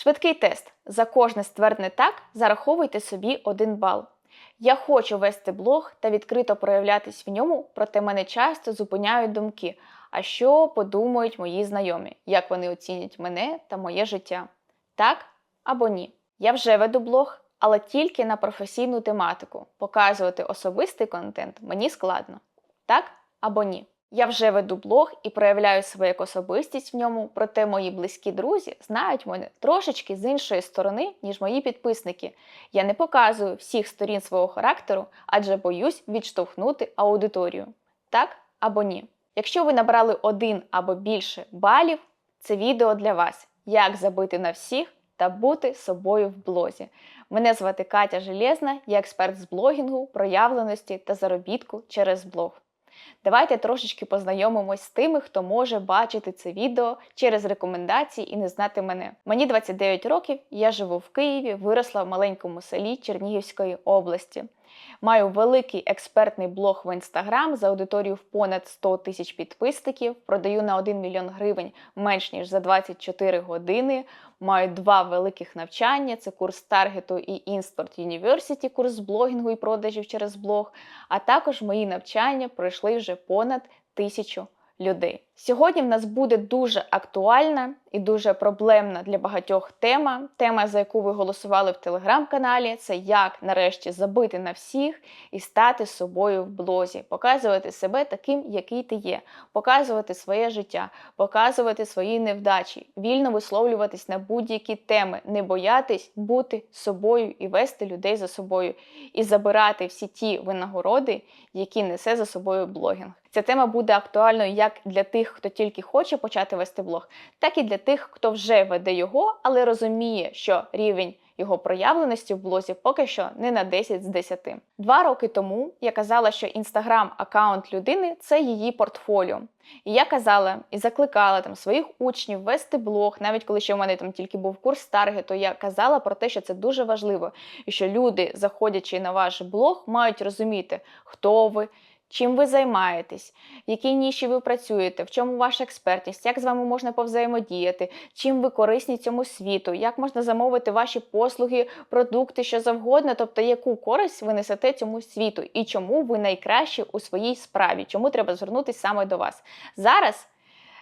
Швидкий тест. За кожне ствердне так зараховуйте собі один бал. Я хочу вести блог та відкрито проявлятись в ньому, проте мене часто зупиняють думки. А що подумають мої знайомі, як вони оцінять мене та моє життя? Так або ні? Я вже веду блог, але тільки на професійну тематику. Показувати особистий контент мені складно. Так або ні? Я вже веду блог і проявляю себе як особистість в ньому, проте мої близькі друзі знають мене трошечки з іншої сторони, ніж мої підписники. Я не показую всіх сторін свого характеру, адже боюсь відштовхнути аудиторію. Так або ні? Якщо ви набрали один або більше балів, це відео для вас. Як забити на всіх та бути собою в блозі. Мене звати Катя Железна, я експерт з блогінгу, проявленості та заробітку через блог. Давайте трошечки познайомимось з тими, хто може бачити це відео через рекомендації і не знати мене. Мені 29 років, я живу в Києві, виросла в маленькому селі Чернігівської області. Маю великий експертний блог в інстаграм з аудиторією в понад 100 тисяч підписників. Продаю на 1 мільйон гривень менш ніж за 24 години. Маю два великих навчання: це курс таргету і Інспорт University, курс блогінгу і продажів через блог. А також мої навчання пройшли вже понад тисячу людей. Сьогодні в нас буде дуже актуальна і дуже проблемна для багатьох тема. Тема, за яку ви голосували в телеграм-каналі, це як нарешті забити на всіх і стати собою в блозі, показувати себе таким, який ти є, показувати своє життя, показувати свої невдачі, вільно висловлюватись на будь-які теми, не боятись бути собою і вести людей за собою, і забирати всі ті винагороди, які несе за собою блогінг. Ця тема буде актуальною як для тих, хто тільки хоче почати вести блог, так і для тих, хто вже веде його, але розуміє, що рівень його проявленості в блозі поки що не на 10 з 10. Два роки тому я казала, що інстаграм-аккаунт людини це її портфоліо. І я казала і закликала там своїх учнів вести блог, навіть коли ще в мене там тільки був курс таргету, я казала про те, що це дуже важливо, і що люди, заходячи на ваш блог, мають розуміти, хто ви. Чим ви займаєтесь, в якій ніші ви працюєте, в чому ваша експертність, як з вами можна повзаємодіяти, чим ви корисні цьому світу, як можна замовити ваші послуги, продукти, що завгодно, тобто яку користь ви несете цьому світу? І чому ви найкращі у своїй справі, чому треба звернутися саме до вас. Зараз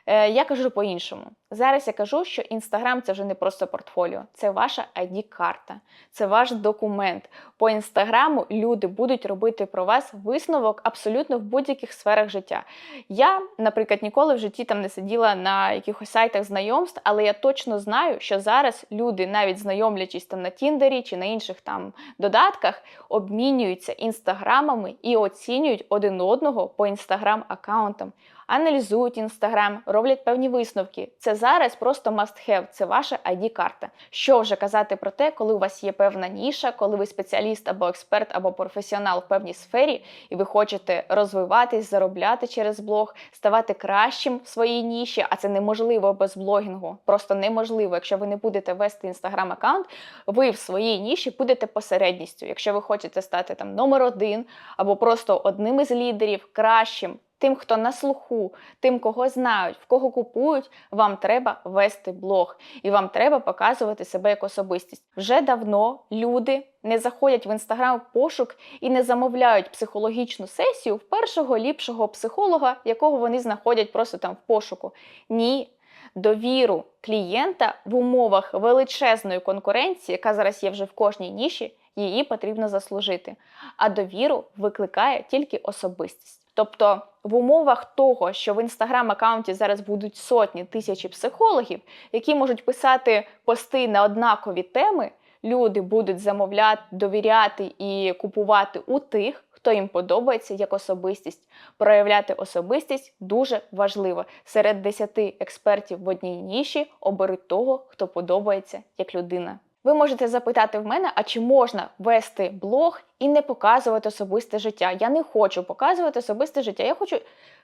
я кажу по-іншому. Зараз я кажу, що Інстаграм це вже не просто портфоліо, це ваша ID-карта, це ваш документ. По інстаграму люди будуть робити про вас висновок абсолютно в будь-яких сферах життя. Я, наприклад, ніколи в житті там не сиділа на якихось сайтах знайомств, але я точно знаю, що зараз люди, навіть знайомлячись там на Тіндері чи на інших там додатках, обмінюються інстаграмами і оцінюють один одного по інстаграм-аккаунтам. Аналізують інстаграм, роблять певні висновки. Це зараз просто must have, це ваша ID-карта. Що вже казати про те, коли у вас є певна ніша, коли ви спеціаліст або експерт, або професіонал в певній сфері, і ви хочете розвиватись, заробляти через блог, ставати кращим в своїй ніші, а це неможливо без блогінгу. Просто неможливо. Якщо ви не будете вести інстаграм-аккаунт, ви в своїй ніші будете посередністю. Якщо ви хочете стати там номер один або просто одним із лідерів, кращим тим, хто на слуху, тим, кого знають, в кого купують, вам треба вести блог і вам треба показувати себе як особистість. Вже давно люди не заходять в інстаграм пошук і не замовляють психологічну сесію в першого ліпшого психолога, якого вони знаходять просто там в пошуку. Ні. Довіру клієнта в умовах величезної конкуренції, яка зараз є вже в кожній ніші, її потрібно заслужити. А довіру викликає тільки особистість. Тобто в умовах того, що в інстаграм-аккаунті зараз будуть сотні тисячі психологів, які можуть писати пости на однакові теми, люди будуть замовляти, довіряти і купувати у тих, хто їм подобається як особистість. Проявляти особистість дуже важливо. Серед 10 експертів в одній ніші оберуть того, хто подобається як людина. Ви можете запитати в мене, а чи можна вести блог і не показувати особисте життя? Я не хочу показувати особисте життя. Я хочу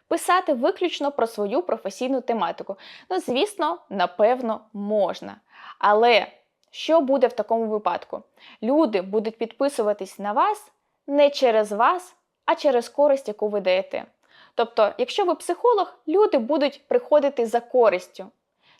писати виключно про свою професійну тематику. Ну, звісно, напевно, можна. Але що буде в такому випадку? Люди будуть підписуватись на вас не через вас, а через користь, яку ви даєте. Тобто, якщо ви психолог, люди будуть приходити за користю.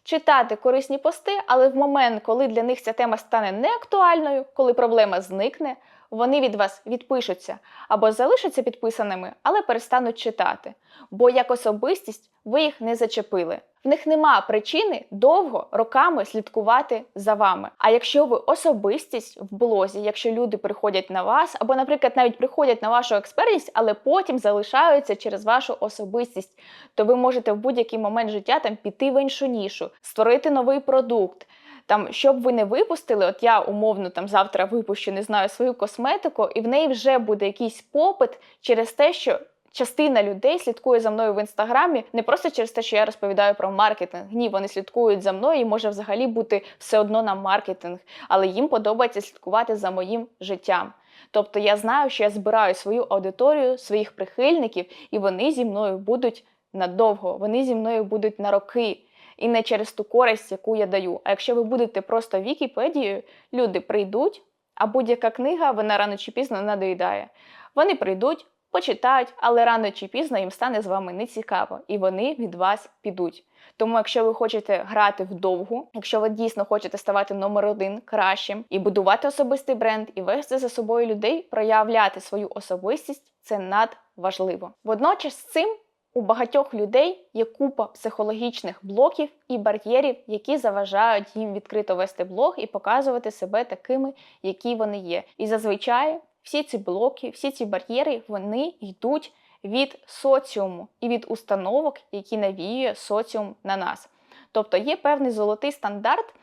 Читати корисні пости, але в момент, коли для них ця тема стане неактуальною, коли проблема зникне, вони від вас відпишуться або залишаться підписаними, але перестануть читати. Бо як особистість ви їх не зачепили. В них нема причини довго роками слідкувати за вами. А якщо ви особистість в блозі, якщо люди приходять на вас, або, наприклад, навіть приходять на вашу експертність, але потім залишаються через вашу особистість, то ви можете в будь-який момент життя там піти в іншу нішу, створити новий продукт. Там, щоб ви не випустили, от я умовно там завтра випущу, не знаю, свою косметику, і в неї вже буде якийсь попит через те, що частина людей слідкує за мною в інстаграмі не просто через те, що я розповідаю про маркетинг. Ні, вони слідкують за мною і може взагалі бути все одно на маркетинг, але їм подобається слідкувати за моїм життям. Тобто я знаю, що я збираю свою аудиторію, своїх прихильників, і вони зі мною будуть надовго, вони зі мною будуть на роки. І не через ту користь, яку я даю. А якщо ви будете просто Вікіпедією, люди прийдуть, а будь-яка книга вона рано чи пізно надоїдає. Вони прийдуть, почитають, але рано чи пізно їм стане з вами нецікаво, і вони від вас підуть. Тому, якщо ви хочете грати вдовгу, якщо ви дійсно хочете ставати номер один кращим і будувати особистий бренд, і вести за собою людей, проявляти свою особистість це надважливо. Водночас з цим. У багатьох людей є купа психологічних блоків і бар'єрів, які заважають їм відкрито вести блог і показувати себе такими, які вони є. І зазвичай всі ці блоки, всі ці бар'єри, вони йдуть від соціуму і від установок, які навіює соціум на нас. Тобто є певний золотий стандарт,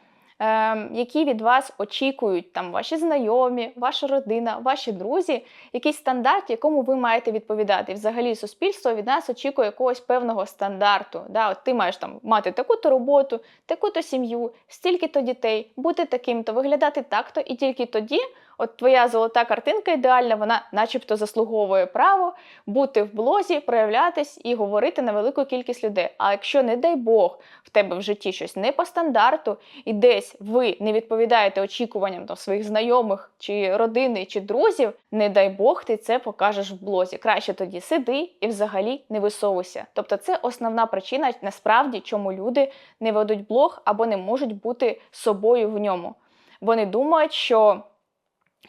які від вас очікують там ваші знайомі, ваша родина, ваші друзі, якийсь стандарт, якому ви маєте відповідати. І взагалі суспільство від нас очікує якогось певного стандарту. Да? От Ти маєш там мати таку-то роботу, таку-то сім'ю, стільки-то дітей, бути таким-то, виглядати так-то, і тільки тоді. От твоя золота картинка ідеальна, вона начебто заслуговує право бути в блозі, проявлятись і говорити на велику кількість людей. А якщо, не дай Бог, в тебе в житті щось не по стандарту, і десь ви не відповідаєте очікуванням там, своїх знайомих, чи родини, чи друзів, не дай Бог, ти це покажеш в блозі. Краще тоді сиди і взагалі не висовуйся. Тобто, це основна причина, насправді, чому люди не ведуть блог або не можуть бути собою в ньому. Вони думають, що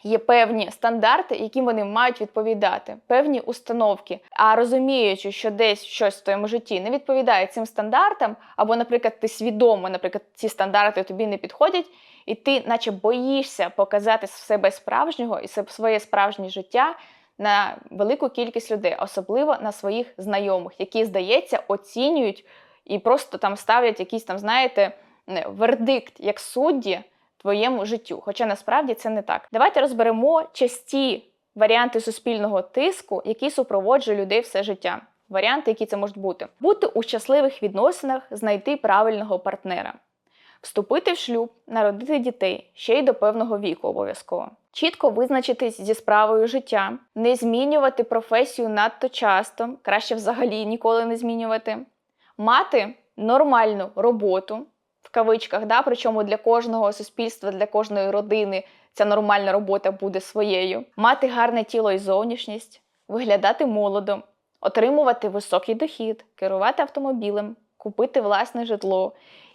Є певні стандарти, яким вони мають відповідати, певні установки. А розуміючи, що десь щось в твоєму житті не відповідає цим стандартам, або, наприклад, ти свідомо, наприклад, ці стандарти тобі не підходять, і ти, наче, боїшся показати себе справжнього і своє справжнє життя на велику кількість людей, особливо на своїх знайомих, які, здається, оцінюють і просто там ставлять якийсь там, знаєте, вердикт як судді твоєму життю. Хоча насправді це не так. Давайте розберемо часті варіанти суспільного тиску, які супроводжує людей все життя. Варіанти, які це можуть бути: бути у щасливих відносинах, знайти правильного партнера, вступити в шлюб, народити дітей ще й до певного віку обов'язково. Чітко визначитись зі справою життя, не змінювати професію надто часто, краще взагалі ніколи не змінювати, мати нормальну роботу, кавичках, да, причому для кожного суспільства, для кожної родини ця нормальна робота буде своєю, мати гарне тіло і зовнішність, виглядати молодо, отримувати високий дохід, керувати автомобілем, купити власне житло.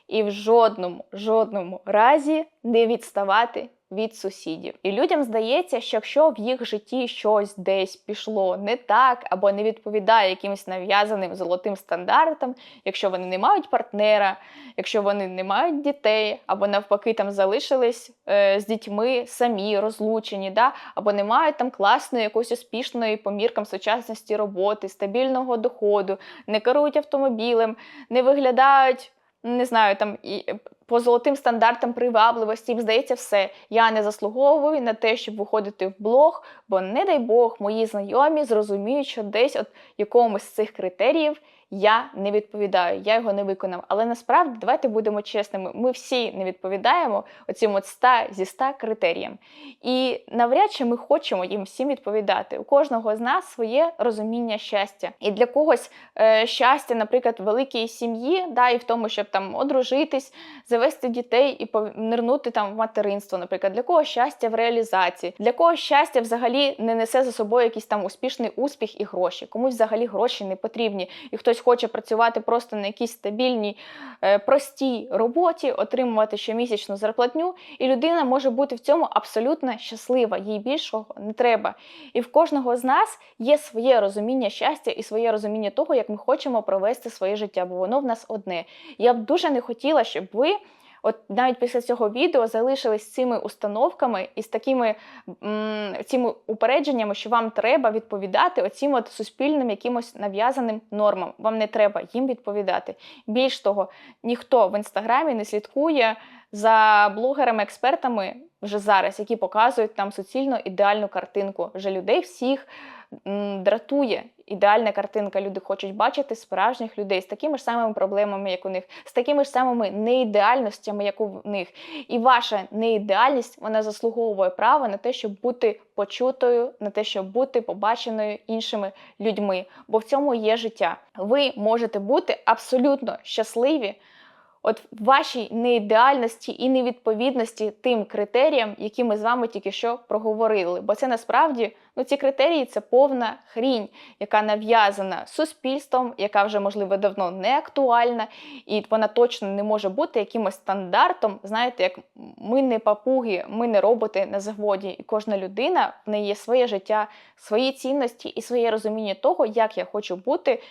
І в жодному, жодному разі не відставати від сусідів. І людям здається, що якщо в їх житті щось десь пішло не так або не відповідає якимось нав'язаним золотим стандартам, якщо вони не мають партнера, якщо вони не мають дітей, або навпаки там залишились е, з дітьми самі розлучені, да? або не мають там класної якоїсь успішної по міркам сучасності роботи, стабільного доходу, не керують автомобілем, не виглядають. Не знаю, там і по золотим стандартам привабливості, їм здається, все. Я не заслуговую на те, щоб виходити в блог, бо, не дай Бог, мої знайомі зрозуміють, що десь от якомусь з цих критеріїв я не відповідаю, я його не виконав. Але насправді давайте будемо чесними, ми всі не відповідаємо оцим от 100 зі 100 критеріям. І навряд чи ми хочемо їм всім відповідати. У кожного з нас своє розуміння щастя. І для когось е, щастя, наприклад, великій сім'ї, да, і в тому, щоб там одружитись, завести дітей і понирнути там в материнство, наприклад, для кого щастя в реалізації, для кого щастя взагалі не несе за собою якийсь там успішний успіх і гроші. Комусь взагалі гроші не потрібні. І хтось хтось хоче працювати просто на якійсь стабільній, е, простій роботі, отримувати щомісячну зарплатню, і людина може бути в цьому абсолютно щаслива, їй більшого не треба. І в кожного з нас є своє розуміння щастя і своє розуміння того, як ми хочемо провести своє життя, бо воно в нас одне. Я б дуже не хотіла, щоб ви. От навіть після цього відео залишились цими установками і з такими м, цими упередженнями, що вам треба відповідати оцім от суспільним якимось нав'язаним нормам. Вам не треба їм відповідати. Більш того, ніхто в інстаграмі не слідкує за блогерами-експертами вже зараз, які показують там суцільно ідеальну картинку. Вже людей всіх дратує ідеальна картинка. Люди хочуть бачити справжніх людей з такими ж самими проблемами, як у них, з такими ж самими неідеальностями, як у них. І ваша неідеальність вона заслуговує право на те, щоб бути почутою, на те, щоб бути побаченою іншими людьми. Бо в цьому є життя. Ви можете бути абсолютно щасливі. От вашій неідеальності і невідповідності тим критеріям, які ми з вами тільки що проговорили. Бо це насправді ну ці критерії це повна хрінь, яка нав'язана суспільством, яка вже можливо давно не актуальна, і вона точно не може бути якимось стандартом. Знаєте, як ми не папуги, ми не роботи на заводі, і кожна людина в неї є своє життя, свої цінності і своє розуміння того, як я хочу бути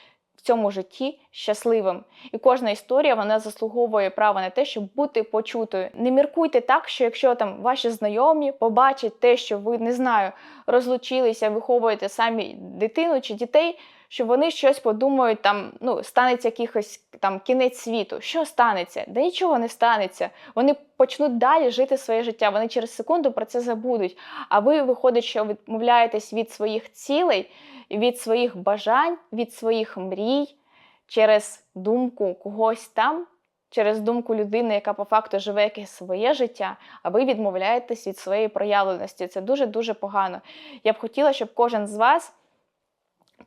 цьому житті щасливим. І кожна історія вона заслуговує право на те, щоб бути почутою. Не міркуйте так, що якщо там ваші знайомі побачать те, що ви не знаю, розлучилися, виховуєте самі дитину чи дітей. Що вони щось подумають, там ну станеться якихось там кінець світу. Що станеться? Да нічого не станеться. Вони почнуть далі жити своє життя. Вони через секунду про це забудуть. А ви виходить, що відмовляєтесь від своїх цілей, від своїх бажань, від своїх мрій через думку когось там, через думку людини, яка по факту живе якесь своє життя, а ви відмовляєтесь від своєї проявленості. Це дуже-дуже погано. Я б хотіла, щоб кожен з вас.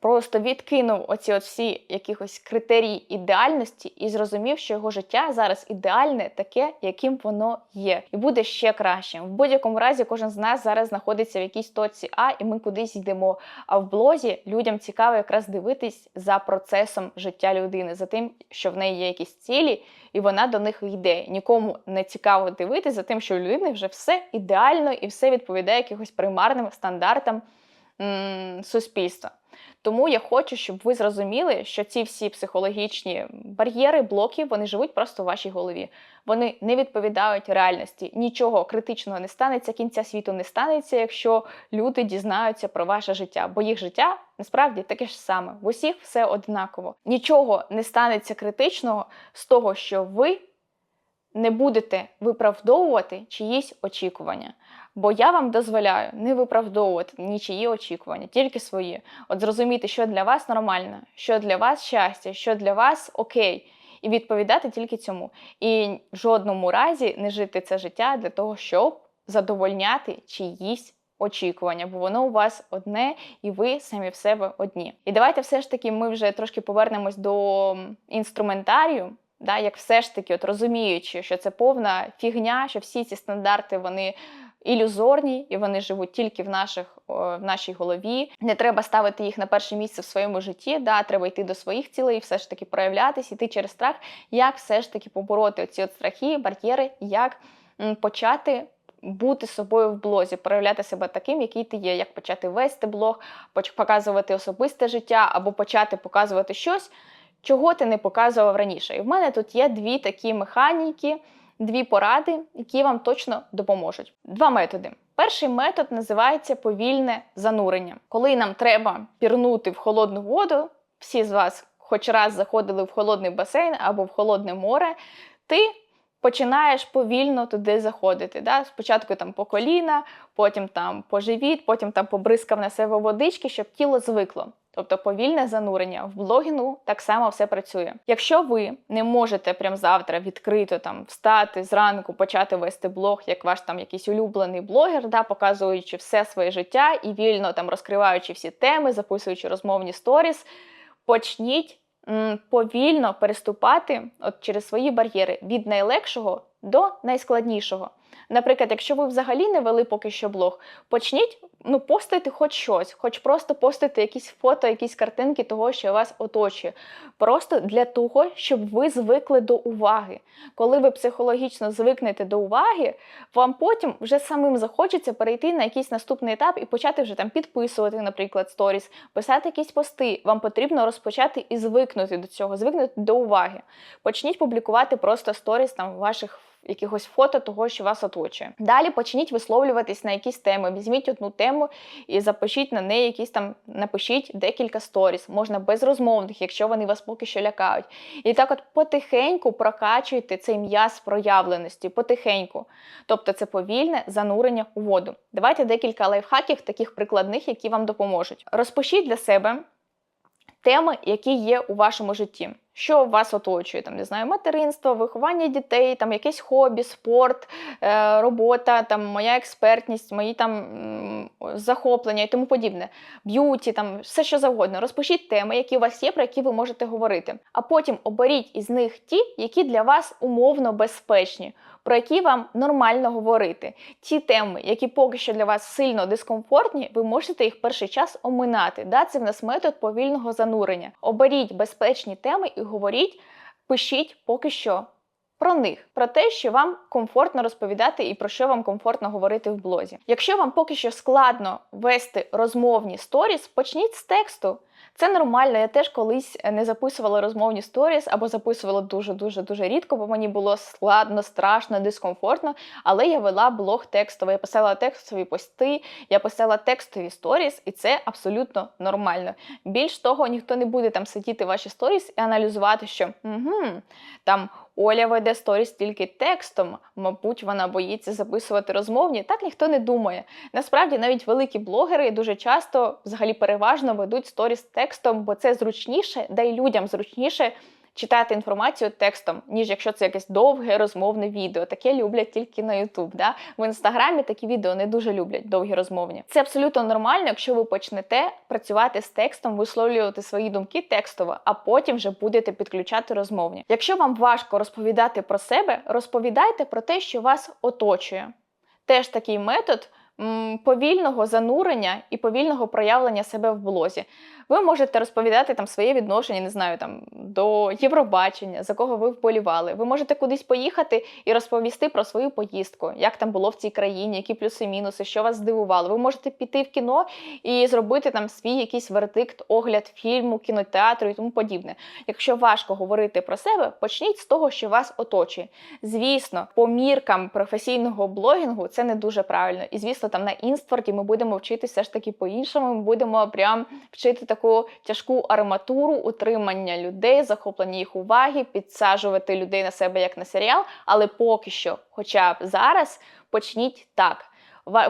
Просто відкинув оці от всі якихось критерії ідеальності і зрозумів, що його життя зараз ідеальне, таке, яким воно є, і буде ще кращим. В будь-якому разі, кожен з нас зараз знаходиться в якійсь точці А, і ми кудись йдемо. А в блозі людям цікаво якраз дивитись за процесом життя людини, за тим, що в неї є якісь цілі, і вона до них йде. Нікому не цікаво дивитися за тим, що у людини вже все ідеально і все відповідає якихось примарним стандартам м- суспільства. Тому я хочу, щоб ви зрозуміли, що ці всі психологічні бар'єри, блоки, вони живуть просто в вашій голові. Вони не відповідають реальності. Нічого критичного не станеться, кінця світу не станеться, якщо люди дізнаються про ваше життя. Бо їх життя насправді таке ж саме. В усіх все однаково. Нічого не станеться критичного з того, що ви не будете виправдовувати чиїсь очікування. Бо я вам дозволяю не виправдовувати нічиї очікування, тільки свої. От зрозуміти, що для вас нормально, що для вас щастя, що для вас окей, і відповідати тільки цьому. І в жодному разі не жити це життя для того, щоб задовольняти чиїсь очікування, бо воно у вас одне, і ви самі в себе одні. І давайте все ж таки ми вже трошки повернемось до інструментарію. Да, як все ж таки, от розуміючи, що це повна фігня, що всі ці стандарти вони ілюзорні і вони живуть тільки в наших в нашій голові. Не треба ставити їх на перше місце в своєму житті. Да, Треба йти до своїх цілей, все ж таки проявлятися, йти через страх. Як все ж таки побороти оці от страхи, бар'єри, як почати. Бути собою в блозі, проявляти себе таким, який ти є, як почати вести блог, показувати особисте життя, або почати показувати щось, чого ти не показував раніше. І в мене тут є дві такі механіки, дві поради, які вам точно допоможуть. Два методи. Перший метод називається повільне занурення. Коли нам треба пірнути в холодну воду, всі з вас хоч раз заходили в холодний басейн або в холодне море, ти починаєш повільно туди заходити. Да? Спочатку там по коліна, потім там по живіт, потім там побризкав на себе водички, щоб тіло звикло. Тобто повільне занурення в блогіну так само все працює. Якщо ви не можете прям завтра відкрито там встати зранку, почати вести блог, як ваш там якийсь улюблений блогер, да, показуючи все своє життя і вільно там розкриваючи всі теми, записуючи розмовні сторіс, почніть повільно переступати от через свої бар'єри від найлегшого до найскладнішого. Наприклад, якщо ви взагалі не вели поки що блог, почніть ну, постити хоч щось, хоч просто постити якісь фото, якісь картинки того, що вас оточує. Просто для того, щоб ви звикли до уваги. Коли ви психологічно звикнете до уваги, вам потім вже самим захочеться перейти на якийсь наступний етап і почати вже там підписувати, наприклад, сторіс, писати якісь пости. Вам потрібно розпочати і звикнути до цього, звикнути до уваги. Почніть публікувати просто сторіс там ваших якихось фото того, що вас оточує. Далі почніть висловлюватись на якісь теми. Візьміть одну тему і запишіть на неї якісь там, напишіть декілька сторіс, можна безрозмовних, якщо вони вас поки що лякають. І так, от потихеньку прокачуйте цей м'яз проявленості, потихеньку. Тобто це повільне занурення у воду. Давайте декілька лайфхаків, таких прикладних, які вам допоможуть. Розпишіть для себе теми, які є у вашому житті. Що вас оточує, там не знаю, материнство, виховання дітей, там якесь хобі, спорт, е, робота, там моя експертність, мої там захоплення і тому подібне, б'юті, там все що завгодно. Розпишіть теми, які у вас є, про які ви можете говорити. А потім оберіть із них ті, які для вас умовно безпечні, про які вам нормально говорити. Ті теми, які поки що для вас сильно дискомфортні, ви можете їх перший час оминати. Да? Це в нас метод повільного занурення. Оберіть безпечні теми і говоріть, пишіть поки що. Про них, про те, що вам комфортно розповідати і про що вам комфортно говорити в блозі. Якщо вам поки що складно вести розмовні сторіс, почніть з тексту. Це нормально. Я теж колись не записувала розмовні сторіс або записувала дуже дуже дуже рідко, бо мені було складно, страшно, дискомфортно. Але я вела блог текстовий. Я писала текстові пости, я писала текстові сторіс, і це абсолютно нормально. Більш того, ніхто не буде там сидіти ваші сторіс і аналізувати, що угу, там. Оля веде сторіс тільки текстом, мабуть, вона боїться записувати розмовні. Так ніхто не думає. Насправді, навіть великі блогери дуже часто, взагалі, переважно ведуть сторіс текстом, бо це зручніше, да й людям зручніше читати інформацію текстом, ніж якщо це якесь довге розмовне відео. Таке люблять тільки на YouTube. Да? В інстаграмі такі відео не дуже люблять, довгі розмовні. Це абсолютно нормально, якщо ви почнете працювати з текстом, висловлювати свої думки текстово, а потім вже будете підключати розмовні. Якщо вам важко розповідати про себе, розповідайте про те, що вас оточує. Теж такий метод повільного занурення і повільного проявлення себе в блозі. Ви можете розповідати там своє відношення, не знаю, там до Євробачення, за кого ви вболівали. Ви можете кудись поїхати і розповісти про свою поїздку, як там було в цій країні, які плюси-мінуси, що вас здивувало. Ви можете піти в кіно і зробити там свій якийсь вердикт, огляд фільму, кінотеатру і тому подібне. Якщо важко говорити про себе, почніть з того, що вас оточує. Звісно, по міркам професійного блогінгу це не дуже правильно. І звісно, там на інстворті ми будемо вчитися ж таки по-іншому. Ми будемо прям вчити таку тяжку арматуру утримання людей, захоплення їх уваги, підсаджувати людей на себе як на серіал. Але поки що, хоча б зараз, почніть так.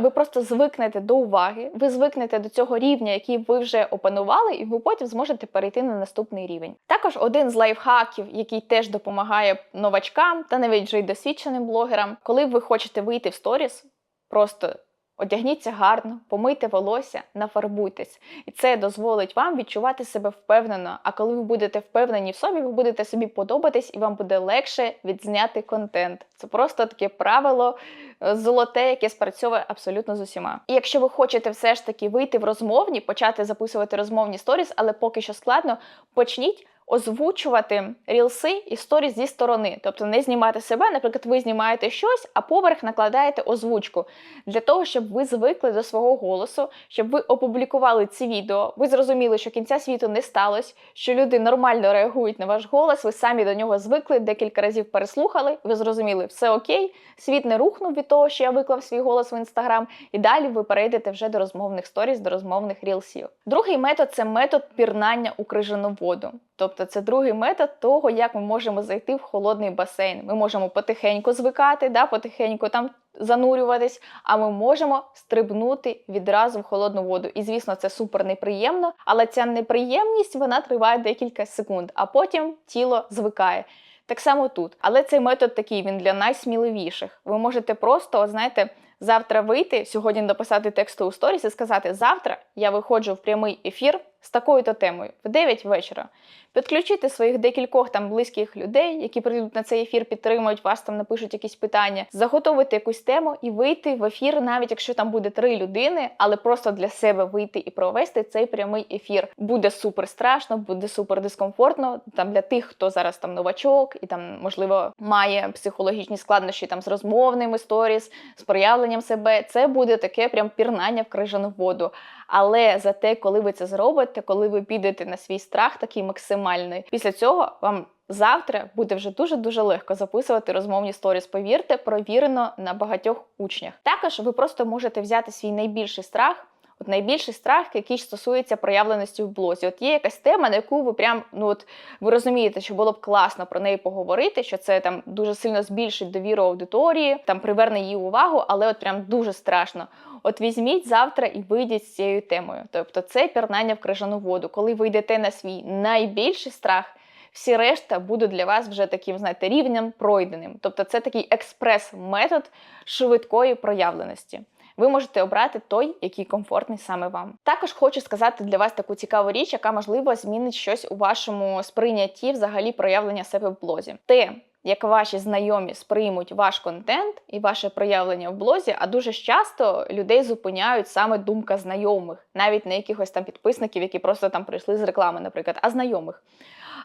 Ви просто звикнете до уваги, ви звикнете до цього рівня, який ви вже опанували, і ви потім зможете перейти на наступний рівень. Також один з лайфхаків, який теж допомагає новачкам та навіть вже й досвідченим блогерам, коли ви хочете вийти в сторіс, просто Одягніться гарно, помийте волосся, нафарбуйтесь, і це дозволить вам відчувати себе впевнено. А коли ви будете впевнені в собі, ви будете собі подобатись і вам буде легше відзняти контент. Це просто таке правило е, золоте, яке спрацьовує абсолютно з усіма. І якщо ви хочете все ж таки вийти в розмовні, почати записувати розмовні сторіс, але поки що складно, почніть озвучувати рілси і сторіс зі сторони, тобто не знімати себе. Наприклад, ви знімаєте щось, а поверх накладаєте озвучку для того, щоб ви звикли до свого голосу, щоб ви опублікували ці відео. Ви зрозуміли, що кінця світу не сталося, що люди нормально реагують на ваш голос. Ви самі до нього звикли, декілька разів переслухали. Ви зрозуміли, все окей, світ не рухнув від того, що я виклав свій голос в інстаграм, і далі ви перейдете вже до розмовних сторіс, до розмовних рілсів. Другий метод це метод пірнання у крижану воду. Тобто це другий метод того, як ми можемо зайти в холодний басейн. Ми можемо потихеньку звикати, да, потихеньку там занурюватись, а ми можемо стрибнути відразу в холодну воду. І, звісно, це супер неприємно, але ця неприємність вона триває декілька секунд, а потім тіло звикає. Так само тут. Але цей метод такий він для найсміливіших. Ви можете просто, знаєте, Завтра вийти, сьогодні написати тексту у сторіс і сказати: завтра я виходжу в прямий ефір з такою-то темою в 9 вечора. Підключити своїх декількох там близьких людей, які прийдуть на цей ефір, підтримують вас, там напишуть якісь питання, заготовити якусь тему і вийти в ефір, навіть якщо там буде три людини, але просто для себе вийти і провести цей прямий ефір. Буде супер страшно, буде супер дискомфортно. Там для тих, хто зараз там новачок і там можливо має психологічні складнощі там з розмовними сторіс, з проявленням себе. Це буде таке прям пірнання в крижану воду. Але за те, коли ви це зробите, коли ви підете на свій страх, такий максимальний, після цього вам завтра буде вже дуже дуже легко записувати розмовні сторіс. Повірте, провірено на багатьох учнях. Також ви просто можете взяти свій найбільший страх. От найбільший страх, який стосується проявленості в блозі. От є якась тема, на яку ви прям ну от ви розумієте, що було б класно про неї поговорити, що це там дуже сильно збільшить довіру аудиторії, там приверне її увагу, але от прям дуже страшно. От візьміть завтра і вийдіть з цією темою. Тобто це пірнання в крижану воду. Коли ви йдете на свій найбільший страх, всі решта будуть для вас вже таким, знаєте, рівнем пройденим. Тобто це такий експрес-метод швидкої проявленості. Ви можете обрати той, який комфортний саме вам. Також хочу сказати для вас таку цікаву річ, яка можливо змінить щось у вашому сприйнятті, взагалі проявлення себе в блозі. Те, як ваші знайомі сприймуть ваш контент і ваше проявлення в блозі, а дуже часто людей зупиняють саме думка знайомих, навіть не якихось там підписників, які просто там прийшли з реклами, наприклад, а знайомих.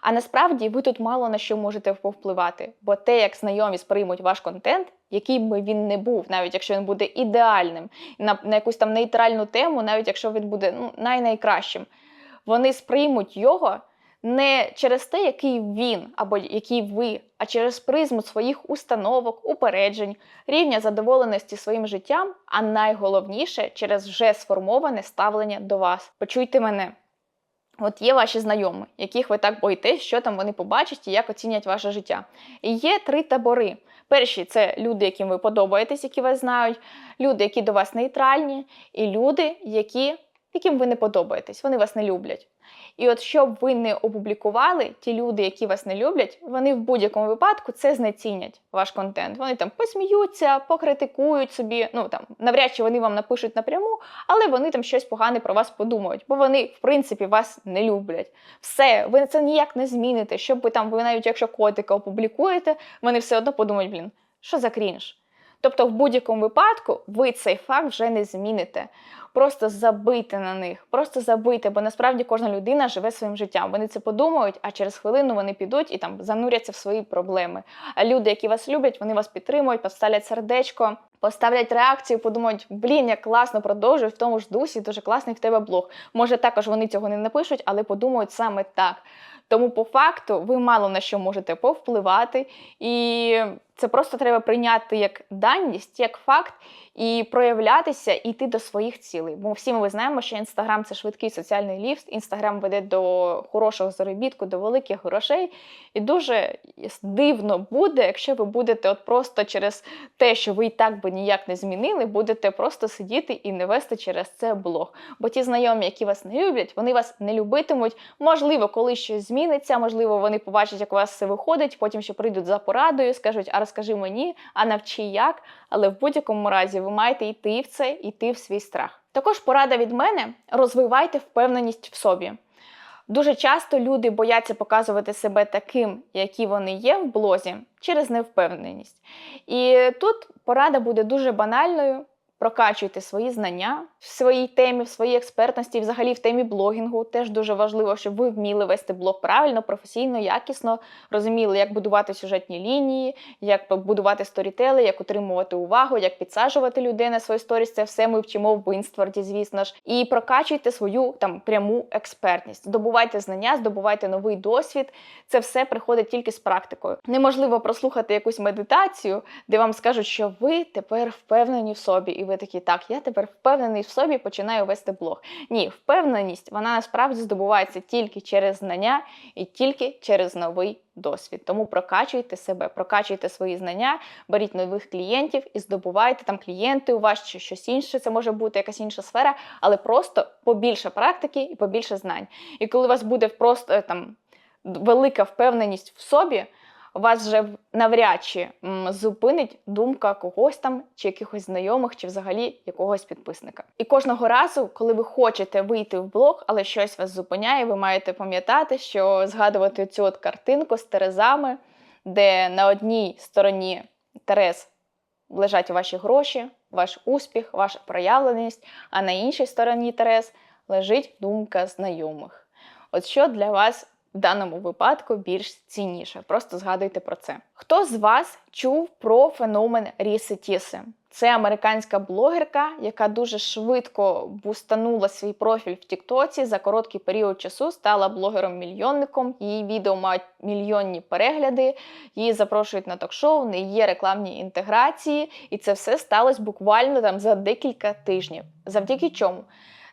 А насправді ви тут мало на що можете повпливати, бо те, як знайомі сприймуть ваш контент, який би він не був, навіть якщо він буде ідеальним, на, на якусь там нейтральну тему, навіть якщо він буде ну, най-найкращим, вони сприймуть його не через те, який він або який ви, а через призму своїх установок, упереджень, рівня задоволеності своїм життям, а найголовніше через вже сформоване ставлення до вас. Почуйте мене. От є ваші знайомі, яких ви так боїтесь, що там вони побачать і як оцінять ваше життя. І є три табори. Перші це люди, яким ви подобаєтесь, які вас знають, люди, які до вас нейтральні, і люди, які, яким ви не подобаєтесь, вони вас не люблять. І от щоб ви не опублікували, ті люди, які вас не люблять, вони в будь-якому випадку це знецінять ваш контент. Вони там посміються, покритикують собі. Ну там навряд чи вони вам напишуть напряму, але вони там щось погане про вас подумають, бо вони, в принципі, вас не люблять. Все, ви це ніяк не зміните. Щоб ви там, ви навіть якщо котика опублікуєте, вони все одно подумають, блін, що за крінж. Тобто, в будь-якому випадку ви цей факт вже не зміните. Просто забийте на них, просто забийте, бо насправді кожна людина живе своїм життям. Вони це подумають, а через хвилину вони підуть і там зануряться в свої проблеми. А люди, які вас люблять, вони вас підтримують, поставлять сердечко, поставлять реакцію, подумають, блін, як класно продовжуй в тому ж дусі, дуже класний в тебе блог. Може, також вони цього не напишуть, але подумають саме так. Тому, по факту, ви мало на що можете повпливати, і це просто треба прийняти як даність, як факт, і проявлятися, і йти до своїх цілей. Бо всі ми знаємо, що інстаграм це швидкий соціальний ліфт, інстаграм веде до хорошого заробітку, до великих грошей. І дуже дивно буде, якщо ви будете от просто через те, що ви і так би ніяк не змінили, будете просто сидіти і не вести через це блог. Бо ті знайомі, які вас не люблять, вони вас не любитимуть. Можливо, коли щось зміниться, можливо, вони побачать, як у вас все виходить, потім ще прийдуть за порадою, скажуть, а розкажи мені, а навчи як. Але в будь-якому разі ви маєте йти в це, йти в свій страх. Також порада від мене: розвивайте впевненість в собі. Дуже часто люди бояться показувати себе таким, які вони є в блозі, через невпевненість. І тут порада буде дуже банальною. Прокачуйте свої знання в своїй темі, в своїй експертності, взагалі в темі блогінгу. Теж дуже важливо, щоб ви вміли вести блог правильно, професійно, якісно, розуміли, як будувати сюжетні лінії, як будувати сторітели, як утримувати увагу, як підсаджувати людей на свої сторіс. Це все ми вчимо в Бинстварді, звісно ж. І прокачуйте свою там пряму експертність. Здобувайте знання, здобувайте новий досвід. Це все приходить тільки з практикою. Неможливо прослухати якусь медитацію, де вам скажуть, що ви тепер впевнені в собі, і ви такі, так, я тепер впевнений в собі, починаю вести блог. Ні, впевненість вона насправді здобувається тільки через знання і тільки через новий досвід. Тому прокачуйте себе, прокачуйте свої знання, беріть нових клієнтів і здобувайте там клієнти у вас чи щось інше. Це може бути якась інша сфера, але просто побільше практики і побільше знань. І коли у вас буде просто там велика впевненість в собі вас вже навряд чи зупинить думка когось там, чи якихось знайомих, чи взагалі якогось підписника. І кожного разу, коли ви хочете вийти в блог, але щось вас зупиняє, ви маєте пам'ятати, що згадувати цю от картинку з терезами, де на одній стороні терез лежать ваші гроші, ваш успіх, ваша проявленість, а на іншій стороні терез лежить думка знайомих. От що для вас в даному випадку більш цінніше? Просто згадуйте про це. Хто з вас чув про феномен Ріси Тіси? Це американська блогерка, яка дуже швидко бустанула свій профіль в Тіктоці за короткий період часу, стала блогером-мільйонником. Її відео мають мільйонні перегляди, її запрошують на ток-шоу, не є рекламні інтеграції, і це все сталося буквально там за декілька тижнів. Завдяки чому?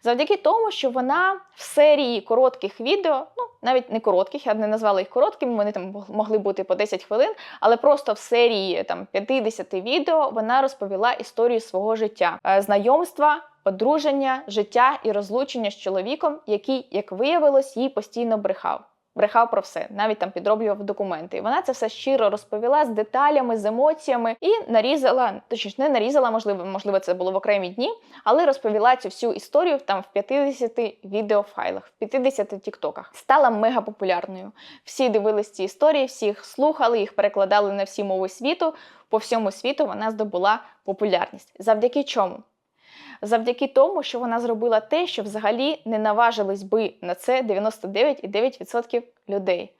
Завдяки тому, що вона в серії коротких відео, ну навіть не коротких, я б не назвала їх короткими, вони там могли бути по 10 хвилин, але просто в серії там 50 відео вона розповіла історію свого життя, Е, знайомства, одруження, життя і розлучення з чоловіком, який, як виявилось, їй постійно брехав. Брехав про все, навіть там підроблював документи. І вона це все щиро розповіла з деталями, з емоціями і нарізала, точніше, не нарізала, можливо, можливо, це було в окремі дні, але розповіла цю всю історію там в 50 відеофайлах, в 50 тіктоках. Стала мега популярною. Всі дивились ці історії, всі їх слухали, їх перекладали на всі мови світу. По всьому світу вона здобула популярність. Завдяки чому? Завдяки тому, що вона зробила те, що взагалі не наважились би на це 99,9% людей.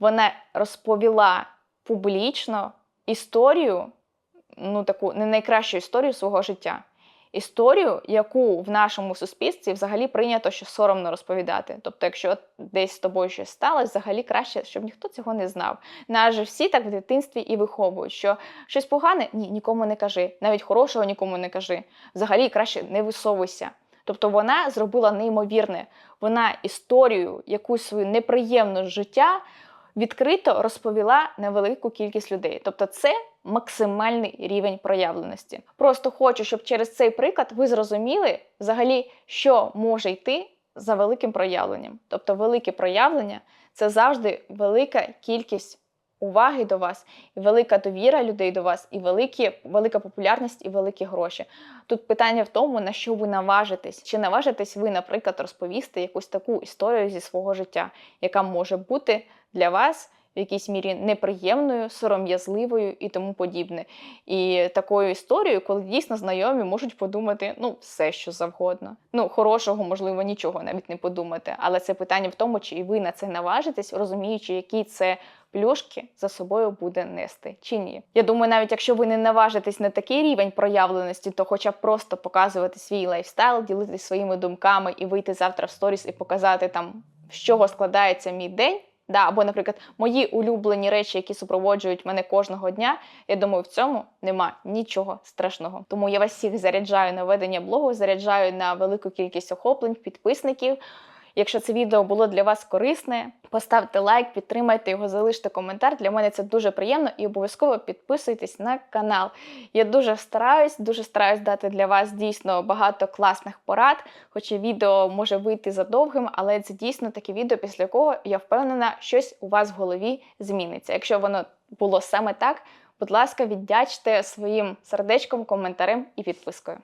Вона розповіла публічно історію, ну таку не найкращу історію свого життя. Історію, яку в нашому суспільстві взагалі прийнято, що соромно розповідати. Тобто, якщо десь з тобою щось сталося, взагалі краще, щоб ніхто цього не знав. Нас же всі так в дитинстві і виховують, що щось погане ні, нікому не кажи, навіть хорошого нікому не кажи. Взагалі краще не висовуйся. Тобто вона зробила неймовірне. Вона історію, якусь свою неприємну життя відкрито розповіла невелику кількість людей. Тобто, це максимальний рівень проявленості. Просто хочу, щоб через цей приклад ви зрозуміли взагалі, що може йти за великим проявленням. Тобто, велике проявлення це завжди велика кількість уваги до вас, і велика довіра людей до вас, і великі, велика популярність, і великі гроші. Тут питання в тому, на що ви наважитесь. Чи наважитесь ви, наприклад, розповісти якусь таку історію зі свого життя, яка може бути для вас в якійсь мірі неприємною, сором'язливою і тому подібне. І такою історією, коли дійсно знайомі можуть подумати ну все, що завгодно. Ну, хорошого, можливо, нічого навіть не подумати. Але це питання в тому, чи ви на це наважитесь, розуміючи, які це. Плюшки за собою буде нести чи ні. Я думаю, навіть якщо ви не наважитесь на такий рівень проявленості, то хоча б просто показувати свій лайфстайл, ділитися своїми думками і вийти завтра в сторіс і показати там, з чого складається мій день. Да, або, наприклад, мої улюблені речі, які супроводжують мене кожного дня. Я думаю, в цьому нема нічого страшного. Тому я вас всіх заряджаю на ведення блогу, заряджаю на велику кількість охоплень, підписників. Якщо це відео було для вас корисне, поставте лайк, підтримайте його, залиште коментар. Для мене це дуже приємно і обов'язково підписуйтесь на канал. Я дуже стараюсь, дуже стараюсь дати для вас дійсно багато класних порад. Хоча відео може вийти задовгим, але це дійсно таке відео, після якого я впевнена, щось у вас в голові зміниться. Якщо воно було саме так, будь ласка, віддячте своїм сердечком, коментарем і підпискою.